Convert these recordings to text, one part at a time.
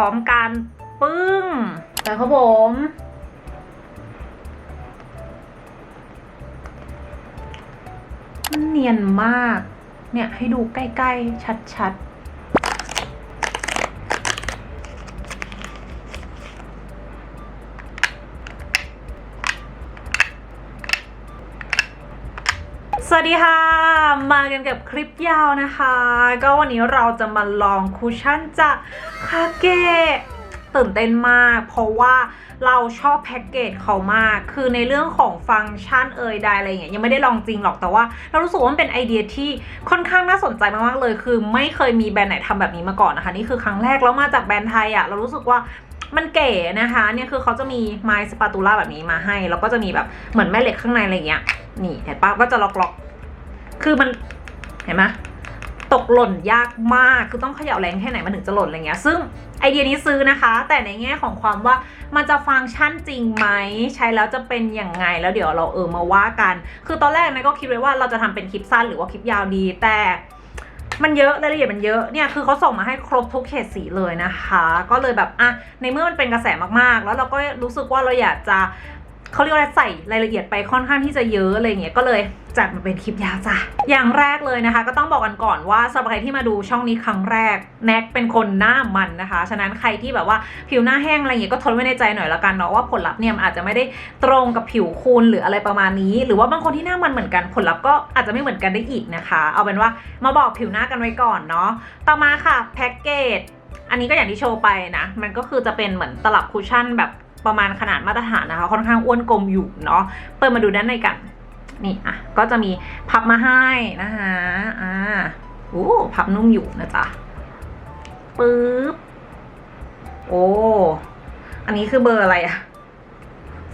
พร้อมกันปึ้งแต่ครับผม มันเนียนมาก เนี่ยให้ดูใกล้ ๆ ชัด ๆ วัสดีค่ะ มากันกับคลิปยาวนะคะ ก็วันนี้เราจะมาลองคุชชั่นจากคาเกะตื่นเต้นมาก เพราะว่าเราชอบแพ็กเกจเขามาก คือในเรื่องของฟังก์ชันเอ่ยใดอะไรอย่างเงี้ยยังไม่ได้ลองจริงหรอกแต่ว่า เรารู้สึกว่ามันเป็นไอเดียที่ค่อนข้างน่าสนใจมากๆเลย คือไม่เคยมีแบรนด์ไหนทำแบบนี้มาก่อนนะคะ นี่คือครั้งแรกแล้วมาจากแบรนด์ไทยอะ่ะเรารู้สึกว่ามันเก๋นะคะเนี่ยคือเขาจะมีไม้สปาตูล่าแบบนี้มาให้ แล้วก็จะมีแบบเหมือนแม่เหล็กข้างในอะไรเงี้ยนี่เห็นปะก็จะล็อกๆ คือมันเห็นไหมตกหล่นยากมาก คือต้องเขย่าแรงแค่ไหนมันถึงจะหล่นอะไรเงี้ย ซึ่งไอเดียนี้ซื้อนะคะ แต่ในแง่ของความว่ามันจะฟังก์ชันจริงไหม ใช้แล้วจะเป็นยังไง แล้วเดี๋ยวเราเออมาว่ากัน คือตอนแรกนะก็คิดไว้ว่าเราจะทำเป็นคลิปสั้นหรือว่าคลิปยาวดี แต่มันเยอะรายละเอียดมันเยอะเนี่ยคือเขาส่งมาให้ครบทุกเฉดสีเลยนะคะ ก็เลยแบบอะในเมื่อมันเป็นกระแสมากๆ แล้วเราก็รู้สึกว่าเราอยากจะ เขาเรียกว่าใส่รายละเอียดไปค่อนข้างที่จะเยอะอะไรเงี้ยก็เลยจัดมาเป็นคลิปยาวจ้ะ อย่างแรกเลยนะคะ ก็ต้องบอกกันก่อนว่าสำหรับใครที่มาดูช่องนี้ครั้งแรกแน็กเป็นคนหน้ามันนะคะ ฉะนั้นใครที่แบบว่าผิวหน้าแห้งอะไรเงี้ยก็ทนไว้ในใจหน่อยละกันเนาะว่าผลลัพธ์เนี่ยมันอาจจะไม่ได้ตรงกับผิวคุณหรืออะไรประมาณนี้ หรือว่าบางคนที่หน้ามันเหมือนกันผลลัพธ์ก็อาจจะไม่เหมือนกันได้อีกนะคะ เอาเป็นว่ามาบอกผิวหน้ากันไว้ก่อนเนาะ ต่อมาค่ะแพ็กเกจอันนี้ก็อย่างที่โชว์ไปนะ มันก็คือจะเป็นเหมือนตลับคุชชั่นแบบ ประมาณขนาดมาตรฐานนะคะ ค่อนข้างอ้วนกลมอยู่เนาะเปิดมาดูด้านในกัน นี่อะก็จะมีพับมาให้นะคะอ่าโอ้พับนุ่มอยู่นะจ๊ะปึ๊บโอ้อันนี้คือเบอร์อะไรอะ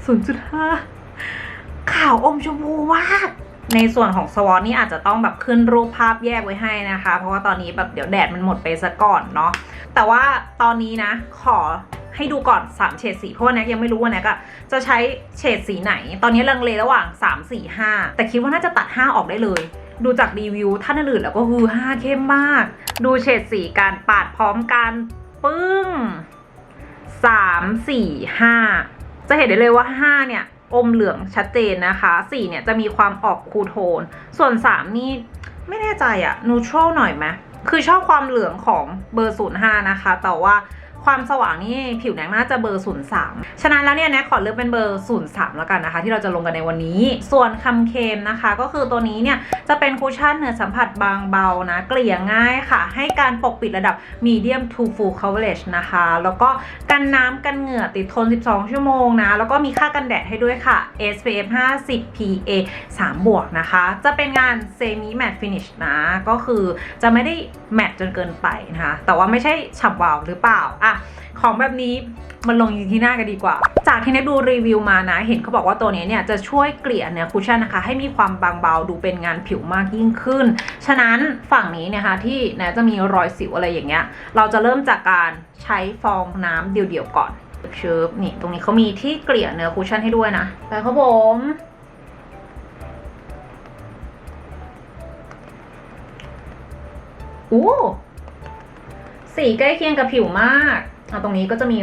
ศูนย์จุดห้าขาวอมชมพูมากในส่วนของสวอตนี่อาจจะต้องแบบขึ้นรูปภาพแยกไว้ให้นะคะ เพราะว่าตอนนี้แบบเดี๋ยวแดดมันหมดไปซะก่อนเนาะแต่ว่าตอนนี้นะ ขอ ให้ดูก่อน 3 เฉดสีเพราะว่าแน็กยังไม่รู้ว่าแน็กอะจะใช้เฉดสีไหน ตอนนี้ลังเลระหว่าง 3 4 5 แต่คิดว่าน่าจะตัด 5 ออกได้เลย ดูจากรีวิวท่านอื่นแล้วก็คือ5เข้มมาก ดูเฉดสีการปาดพร้อมกันปึ้ง3 4 5จะเห็นได้เลยว่า5เนี่ยอมเหลืองชัดเจนนะคะ4เนี่ยจะมีความออกคูโทน ส่วน3นี่ไม่แน่ใจอะนูทรัลหน่อยไหมคือชอบความเหลืองของเบอร์05นะคะ แต่ว่า ความสว่างนี่ผิวแนกน่าจะเบอร์ 03 ฉะนั้นแล้วเนี่ยแนกขอเลือกเป็นเบอร์ 03 แล้วกันนะคะ ที่เราจะลงกันในวันนี้ ส่วนคำเคมนะคะ ก็คือตัวนี้เนี่ยจะเป็นคุชชั่นเนื้อสัมผัสบางเบานะ เกลี่ยง่ายค่ะ ให้การปกปิดระดับ medium to full coverage นะคะ แล้วก็กันน้ำกันเหงื่อติดทน 12 ชั่วโมงนะ แล้วก็มีค่ากันแดดให้ด้วยค่ะ SPF 50 PA 3 บวกนะคะ จะเป็นงาน semi matte finish นะ ก็คือจะไม่ได้แมตจนเกินไปนะคะ แต่ว่าไม่ใช่ฉ่ำวาวหรือเปล่าอะของแบบนี้มันลงอยู่ที่หน้ากันดีกว่า จากที่นักดูรีวิวมานะ เห็นเขาบอกว่าตัวนี้เนี่ยจะช่วยเกลี่ยเนื้อคุชชั่นนะคะ ให้มีความบางเบาดูเป็นงานผิวมากยิ่งขึ้น ฉะนั้นฝั่งนี้เนะคะที่นะจะมีรอยสิวอะไรอย่างเงี้ย เราจะเริ่มจากการใช้ฟองน้ำเดี่ยวๆก่อนเชิบนี่ตรงนี้เขามีที่เกลี่ยเนื้อคุชชั่นให้ด้วยนะไปครับผมโอ้ สีใกล้เคียงกับผิวมากเอาตรงนี้ก็จะมี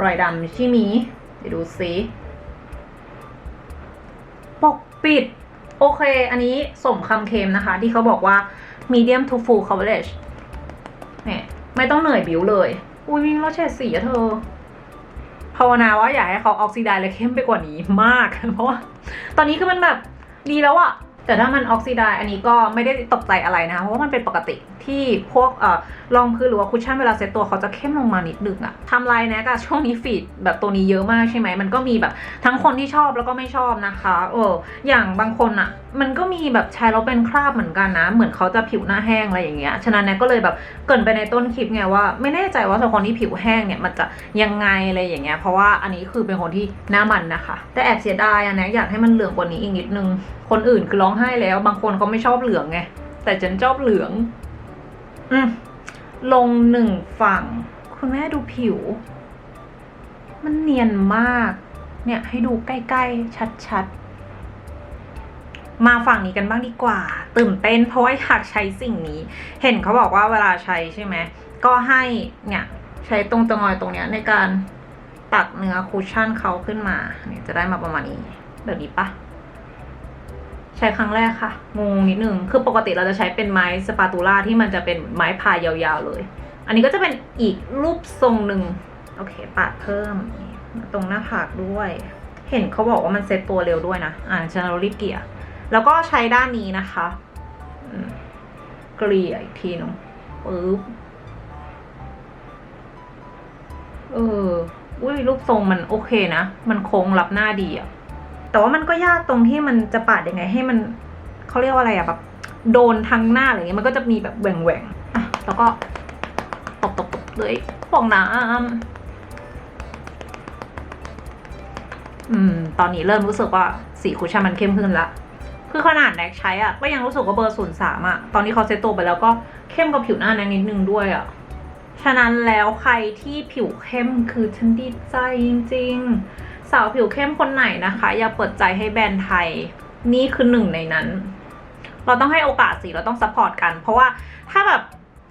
รอยดำที่มีเดี๋ยวดูสิปกปิด โอเค อันนี้สมคำเคลมนะคะ ที่เขาบอกว่า medium to full coverage เนี่ยไม่ต้องเหนื่อยบิวเลย อุ้ยวิ่งแล้วเฉดสีอะเธอภาวนาว่าอยากให้เขาออกซิไดซ์และเข้มไปกว่านี้มาก เพราะว่าตอนนี้คือมันแบบดีแล้วอะ แต่ถ้ามันออกซิไดอันนี้ก็ไม่ได้ตกใจอะไรนะคะเพราะว่ามันเป็นปกติที่พวกอรองพื้นหรือว่าคุชชั่นเวลาเซ็ตตัวเขาจะเข้มลงมานิดนึงอะทำลายนะกับช่วงนี้ฟีดแบบตัวนี้เยอะมากใช่ไหมมันก็มีแบบทั้งคนที่ชอบแล้วก็ไม่ชอบนะคะเอออย่างบางคนอะมันก็มีแบบใช้แล้วเป็นคราบเหมือนกันนะ เหมือนเขาจะผิวหน้าแห้งอะไรอย่างเงี้ยฉะนั้นนี่ยก็เลยแบบเกินไปในต้นคลิปไงว่าไม่แน่ใจว่าสำหรับคนที่ผิวแห้งเนี่ยมันจะยังไงอะไรอย่างเงี้ยเพราะว่าอันนี้คือเป็นคนที่หน้ามันนะคะ แต่แอบเสียดายอะนะอยากให้มันเหลืองกว่านี้อีกนิดนึงคนอื่นคือร้องไห้แล้ว บางคนเขาไม่ชอบเหลืองไง แต่ฉันชอบเหลือง อืมลงหนึ่งฝั่ง คุณแม่ดูผิว มันเนียนมาก เนี่ยให้ดูใกล้ๆ ชัดๆ มาฝั่งนี้กันบ้างดีกว่า ตื่นเต้นเพราะว่าอยากใช้สิ่งนี้ เห็นเขาบอกว่าเวลาใช้ใช่ไหม ก็ให้เนี่ยใช้ตรงตะงอยตรงเนี้ยในการตักเนื้อคุชชั่นเขาขึ้นมาเนี่ยจะได้มาประมาณนี้แบบนี้ปะ ใช้ครั้งแรกค่ะงงนิดนึงคือปกติเราจะใช้เป็นไม้สปาตูล่าที่มันจะเป็นไม้พายยาวๆเลย อันนี้ก็จะเป็นอีกรูปทรงหนึ่งโอเคปาดเพิ่มตรงหน้าผากด้วย เห็นเขาบอกว่ามันเซ็ตตัวเร็วด้วยนะอ่าฉันเรารีบเกลี่ยแล้วก็ใช้ด้านนี้นะคะเกลี่ยอีกทีนึงปึ๊บเอออุ้ยรูปทรงมันโอเคนะ มันโค้งรับหน้าดีอะ แต่ว่ามันก็ยากตรงที่มันจะปาดยังไงให้มันเขาเรียกว่าอะไรอะแบบโดนทั้งหน้าอะไรเงี้ยมันก็จะมีแบบแหว่งแหว่งอะแล้วก็ตบตบตบเลยฟองน้ำอืม ตอนนี้เริ่มรู้สึกว่าสีคุชชั่นมันเข้มขึ้นละคือขนาดแน็กใช้อะก็ยังรู้สึกว่าเบอร์ศูนย์สามอะตอนนี้เขาเซตตัวไปแล้วก็เข้มกับผิวหน้าแน็กนิดนึงด้วยอะฉะนั้นแล้วใครที่ผิวเข้มคือฉันดีใจจริง ๆ สาวผิวเข้มคนไหนนะคะ อย่าเปิดใจให้แบรนด์ไทย นี่คือหนึ่งในนั้น เราต้องให้โอกาสสิเราต้องซัพพอร์ตกัน เพราะว่าถ้าแบบ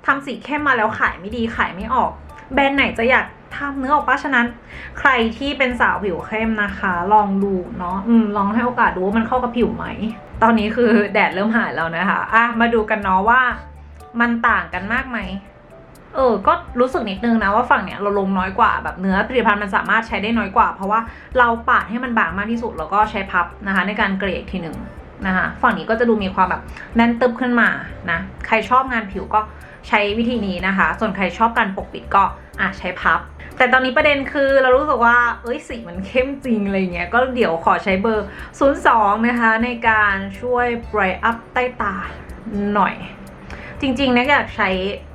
ทำสีเข้มมาแล้วขายไม่ดีขายไม่ออก แบรนด์ไหนจะอยากทำเนื้อออกปะฉะนั้น ใครที่เป็นสาวผิวเข้มนะคะ ลองดูเนาะอืมลองให้โอกาสดูว่ามันเข้ากับผิวไหม ตอนนี้คือแดดเริ่มหายแล้วนะคะ อะมาดูกันเนาะว่า มันต่างกันมากไหม เออ ก็รู้สึกนิดนึงนะว่าฝั่งเนี้ยเราลงน้อยกว่าแบบเนื้อผลิตภัณฑ์มันสามารถใช้ได้น้อยกว่า เพราะว่าเราปาดให้มันบางมากที่สุดแล้วก็ใช้พับนะคะ ในการเกลี่ยอีกทีหนึ่งนะคะฝั่งนี้ก็จะดูมีความแบบแน่นตึบขึ้นมานะใครชอบงานผิวก็ใช้วิธีนี้นะคะ ส่วนใครชอบการปกปิดก็อะใช้พับ แต่ตอนนี้ประเด็นคือเรารู้สึกว่า เอ้ยสีมันเข้มจริงอะไรเงี้ย ก็เดี๋ยวขอใช้เบอร์ 02 นะคะ ในการช่วย bright up ใต้ตาหน่อย จริงๆเนี่ยอยากใช้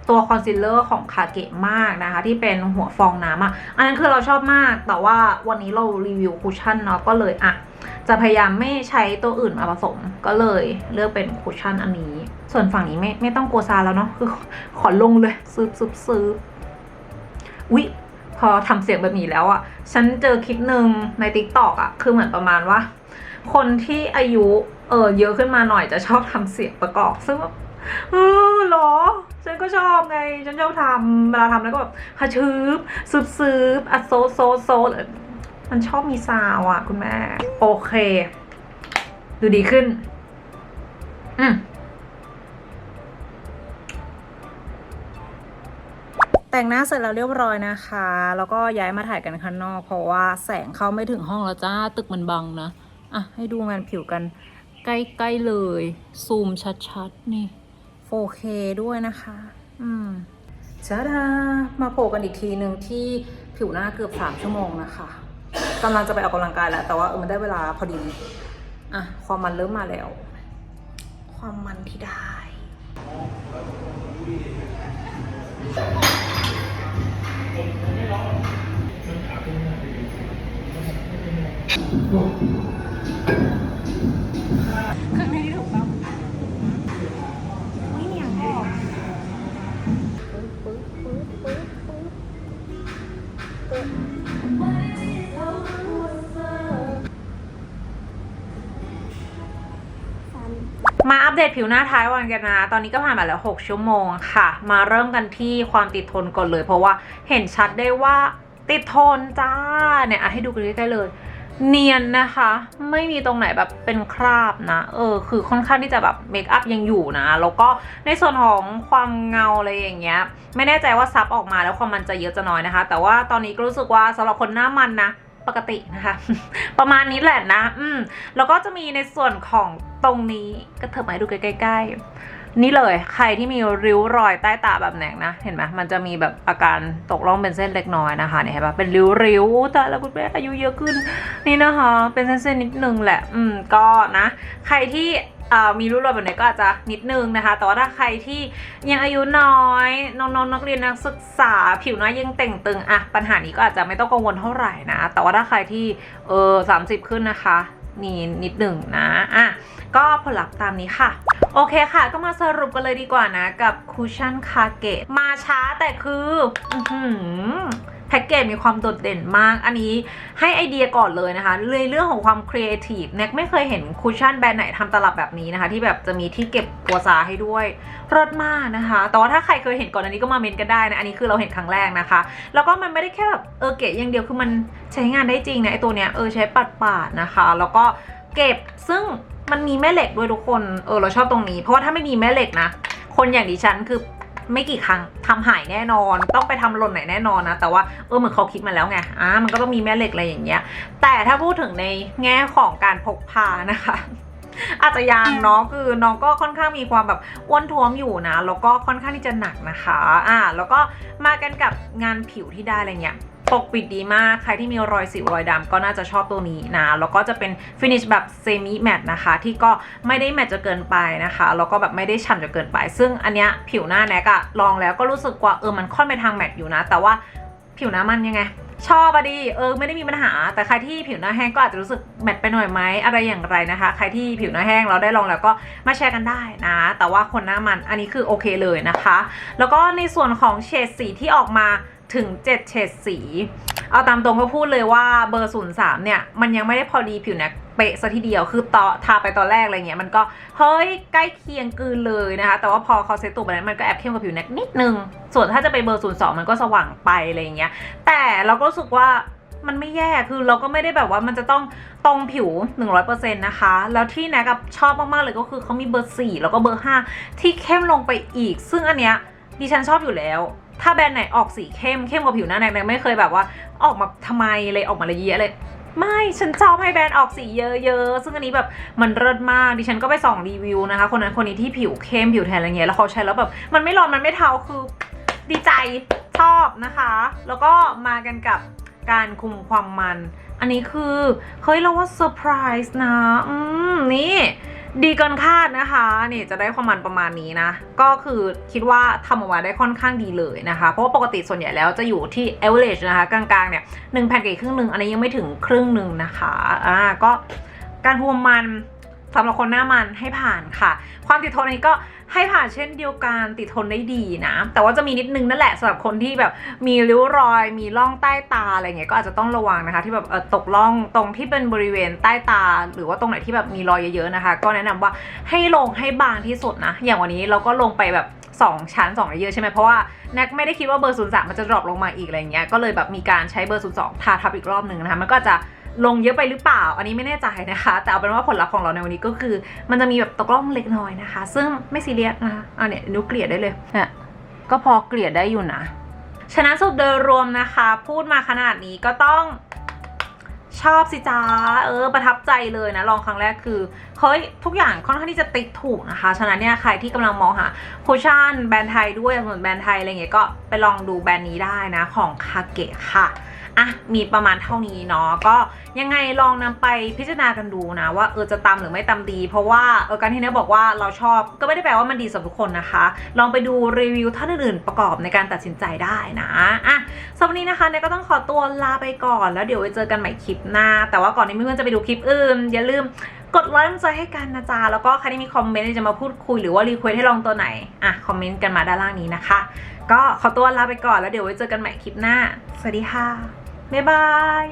ตัวคอนซีลเลอร์ของคาเกะมากนะคะ ที่เป็นหัวฟองน้ำอะ อันนั้นคือเราชอบมาก แต่ว่าวันนี้เรารีวิวคุชชั่นเนาะก็เลยอะ จะพยายามไม่ใช้ตัวอื่นมาผสม ก็เลยเลือกเป็นคุชชั่นอันนี้ ส่วนฝั่งนี้ไม่ไม่ต้องกลัวซาแล้วเนาะคือขอลงเลยซื้อซื้อซื้ออุ๊ยพอทำเสียงแบบนี้แล้วอะ่ะ ฉันเจอคลิปหนึ่งใน t ิ k t o k อะ่ะ คือเหมือนประมาณว่า คนที่อายุเออเยอะขึ้นมาหน่อยจะชอบทำเสียงประกอบ ซึ่ง เออหรอ ฉันก็ชอบไง ฉันชอบทำเวลาทำแล้วก็แบบฮะชืบซึบซึบอะโซโซโซมันชอบมีซาวอะ คุณแม่ โอเค ดูดีขึ้น อืมแต่งหน้าเสร็จแล้วเรียบร้อยนะคะ แล้วก็ย้ายมาถ่ายกันข้างนอก เพราะว่าแสงเข้าไม่ถึงห้องแล้วจ้า ตึกมันบังนะ อะ ให้ดูงานผิวกัน ใกล้ๆเลย ซูมชัดๆ นี่ 4K ด้วยนะคะ อืมจ้าดามาโผล่กันอีกทีหนึ่งที่ผิวหน้าเกือบ3ชั่วโมงนะคะกำลังจะไปออกกำลังกายแล้ว แต่ว่าเออมันได้เวลาพอดี อะ ความมันเริ่มมาแล้ว ความมันที่ได้ข้ มาอัปเดตผิวหน้าท้ายวันกันนะ ตอนนี้ก็ผ่านมาแล้ว 6 ชั่วโมงค่ะ มาเริ่มกันที่ความติดทนก่อนเลย เพราะว่าเห็นชัดได้ว่าติดทนจ้าเนี่ยให้ดูกันใกล้ๆเลย เนียนนะคะ ไม่มีตรงไหนแบบเป็นคราบนะ เออ คือค่อนข้างที่จะแบบเมคอัพยังอยู่นะ แล้วก็ในส่วนของความเงาอะไรอย่างเงี้ย ไม่แน่ใจว่าซับออกมาแล้วความมันจะเยอะจะน้อยนะคะ แต่ว่าตอนนี้ก็รู้สึกว่าสำหรับคนหน้ามันนะ ปกตินะคะ ประมาณนี้แหละนะ อืมแล้วก็จะมีในส่วนของตรงนี้ก็เถิบมาดูใกล้ๆนี่เลยใครที่มีริ้วรอยใต้ตาแบบแหนกนะ เห็นไหมมันจะมีแบบอาการตกร่องเป็นเส้นเล็กน้อยนะคะเนี่ยเห็นปะเป็นริ้วๆแต่แล้วคุณแม่อายุเยอะขึ้น นี่นะคะ เป็นเส้นๆนิดนึงแหละ อืมก็นะ ใครที่ มีริ้วรอยแบบนี้ก็อาจจะนิดนึงนะคะ แต่ว่าถ้าใครที่ยังอายุน้อย น้องๆนักเรียนนักศึกษา ผิวหน้ายังเต่งตึงอะปัญหานี้ก็อาจจะไม่ต้องกังวลเท่าไหร่นะ แต่ว่าถ้าใครที่เออสามสิบขึ้นนะคะนี่นิดหนึ่งนะอะก็ผลลัพธ์ตามนี้ค่ะ โอเคค่ะ ก็มาสรุปกันเลยดีกว่านะ กับคุชชั่นคาเกตมาช้าแต่คืออแพ็กเกจมีความโดดเด่นมาก อันนี้ให้ไอเดียก่อนเลยนะคะเลยเรื่องของความครีเอทีฟแน็กไม่เคยเห็นคุชชั่นแบรนด์ไหนทำตลับแบบนี้นะคะ ที่แบบจะมีที่เก็บกัวซาให้ด้วยรสมากนะคะ แต่ว่าถ้าใครเคยเห็นก่อนอันนี้ก็มาเมนกันได้นะ อันนี้คือเราเห็นครั้งแรกนะคะ แล้วก็มันไม่ได้แค่แบบเออเก๋อย่างเดียวคือมันใช้งานได้จริงนะไอตัวเนี้ยเออใช้ปัดปาดๆนะคะ แล้วก็เก็บซึ่ง มันมีแม่เหล็กด้วยทุกคน เออเราชอบตรงนี้ เพราะว่าถ้าไม่มีแม่เหล็กนะ คนอย่างดิฉันคือไม่กี่ครั้งทำหายแน่นอน ต้องไปทำหล่นไหนแน่นอนนะ แต่ว่าเออเหมือนเขาคิดมาแล้วไง อ่ามันก็ต้องมีแม่เหล็กอะไรอย่างเงี้ย แต่ถ้าพูดถึงในแง่ของการพกพานะคะอาจจะยังเนาะคือน้องก็ค่อนข้างมีความแบบอ้วนท้วมอยู่นะ แล้วก็ค่อนข้างที่จะหนักนะคะ อ่า แล้วก็มากันกับงานผิวที่ได้อะไรเงี้ย ปกปิดดีมาก ใครที่มีรอยสิวรอยดำก็น่าจะชอบตัวนี้นะ แล้วก็จะเป็นฟินิชแบบเซมิแมตนะคะ ที่ก็ไม่ได้แมตจะเกินไปนะคะ แล้วก็แบบไม่ได้ฉ่ำจะเกินไป ซึ่งอันเนี้ยผิวหน้าแนกอะลองแล้วก็รู้สึกว่าเออมันค่อนไปทางแมตอยู่นะ แต่ว่าผิวหน้ามันยังไงชอบอะดิเออไม่ได้มีปัญหา แต่ใครที่ผิวหน้าแห้งก็อาจจะรู้สึกแมตไปหน่อยไหมอะไรอย่างไรนะคะ ใครที่ผิวหน้าแห้งเราได้ลองแล้วก็มาแชร์กันได้นะ แต่ว่าคนหน้ามันอันนี้คือโอเคเลยนะคะ แล้วก็ในส่วนของเฉดสีที่ออกมา ถึง 7 เฉดสี เอาตามตรงก็พูดเลยว่าเบอร์ 03 เนี่ย มันยังไม่ได้พอดีผิวแนกเป๊ะซะทีเดียวคือต่อทาไปตอนแรกอะไรเงี้ยมันก็ เฮ้ย ใกล้เคียงกืนเลยนะคะ แต่ว่าพอเขาเซตตัวไปนั้นมันก็แอบเข้มกับผิวแนกนิดนึง ส่วนถ้าจะไปเบอร์ 02 มันก็สว่างไปอะไรเงี้ยแต่เราก็รู้สึกว่ามันไม่แย่ คือเราก็ไม่ได้แบบว่ามันจะต้องตรงผิว 100%นะคะ แล้วที่แนกับชอบมาก ๆ เลยก็คือเขามีเบอร์ 4 แล้วก็เบอร์ 5 ที่เข้มลงไปอีก ซึ่งอันเนี้ยดิฉันชอบอยู่แล้ว ถ้าแบรนด์ไหนออกสีเข้มเข้มกว่าผิวหน้าแนกแนไม่เคยแบบว่าออกมาทำไมเลยออกมาละเยอะเลยไม่ฉันชอบให้แบรนด์ออกสีเยอะๆ ซึ่งอันนี้แบบมันเลิศมาก ดิฉันก็ไปส่องรีวิวนะคะ คนนั้นคนนี้ที่ผิวเข้มผิวแทนอะไรเงี้ย แล้วเขาใช้แล้วแบบมันไม่ร้อนมันไม่เทาคือดีใจชอบนะคะ แล้วก็มากันกับการคุมความมัน อันนี้คือเฮ้ยเราว่าเซอร์ไพรส์นะ อืมนี่ ดีเกินคาดนะคะนี่จะได้ความมันประมาณนี้นะ ก็คือคิดว่าทำออกมาได้ค่อนข้างดีเลยนะคะ เพราะว่าปกติส่วนใหญ่แล้วจะอยู่ที่ average นะคะ กลางๆเนี่ยหนึ่งแผ่นกับอีกครึ่งหนึ่งอันนี้ยังไม่ถึงครึ่งหนึ่งนะคะอ่าก็การคุมมัน สำหรับคนหน้ามันให้ผ่านค่ะ ความติดทนอันนี้ก็ให้ผ่านเช่นเดียวกันติดทนได้ดีนะ แต่ว่าจะมีนิดนึงนั่นแหละสำหรับคนที่แบบมีริ้วรอย มีร่องใต้ตาอะไรเงี้ยก็อาจจะต้องระวังนะคะ ที่แบบตกร่องตรงที่เป็นบริเวณใต้ตา หรือว่าตรงไหนที่แบบมีรอยเยอะๆนะคะ ก็แนะนำว่าให้ลงให้บางที่สุดนะ อย่างวันนี้เราก็ลงไปแบบ2 ชั้น2เลเยอร์ใช่ไหมเพราะว่าแน็กไม่ได้คิดว่าเบอร์03มันจะดรอปลงมาอีกอะไรเงี้ยก็เลยแบบมีการใช้เบอร์02ทาทับอีกรอบหนึ่งนะคะมันก็จะ ลงเยอะไปหรือเปล่า อันนี้ไม่แน่ใจนะคะ แต่เอาเป็นว่าผลลัพธ์ของเราในวันนี้ก็คือ มันจะมีแบบตกล่องเล็กน้อยนะคะ ซึ่งไม่ซีเรียสนะคะอะเนี่ยนิ้วเกลี่ยได้เลยเนี่ยก็พอเกลี่ยได้อยู่นะชนะสุดโดยรวมนะคะ พูดมาขนาดนี้ก็ต้องชอบสิจ้าเออ ประทับใจเลยนะ ลองครั้งแรกคือเฮ้ยทุกอย่างค่อนข้างที่จะติ๊กถูกนะคะ ฉะนั้นเนี่ยใครที่กำลังมองหาคุชชั่นแบรนด์ไทยด้วยส่วนแบรนด์ไทยอะไรเงี้ยก็ไปลองดูแบรนด์นี้ได้นะ ของคาเกะค่ะ อะมีประมาณเท่านี้เนาะก็ยังไงลองนำไปพิจารณากันดูนะว่าเออจะตำหรือไม่ตำดี เพราะว่าเออการที่เนี้ยบอกว่าเราชอบก็ไม่ได้แปลว่ามันดีสำหรับทุกคนนะคะ ลองไปดูรีวิวท่านอื่นๆประกอบในการตัดสินใจได้นะอะสำหรับวันนี้นะคะเนี่ยก็ต้องขอตัวลาไปก่อน แล้วเดี๋ยวไว้เจอกันใหม่คลิปหน้า แต่ว่าก่อนที่เพื่อนๆจะไปดูคลิปอื่น อย่าลืมกดไลค์กำลังใจให้กันนะจ๊ะแล้วก็ใครที่มีคอมเมนต์จะมาพูดคุยหรือว่ารีเควสให้ลองตัวไหนอะคอมเมนต์กันมาด้านล่างนี้นะคะ ก็ขอตัวลาไปก่อนแล้วเดี๋ยวไว้เจอกันใหม่คลิปหน้า สวัสดีค่ะ บ๊ายบาย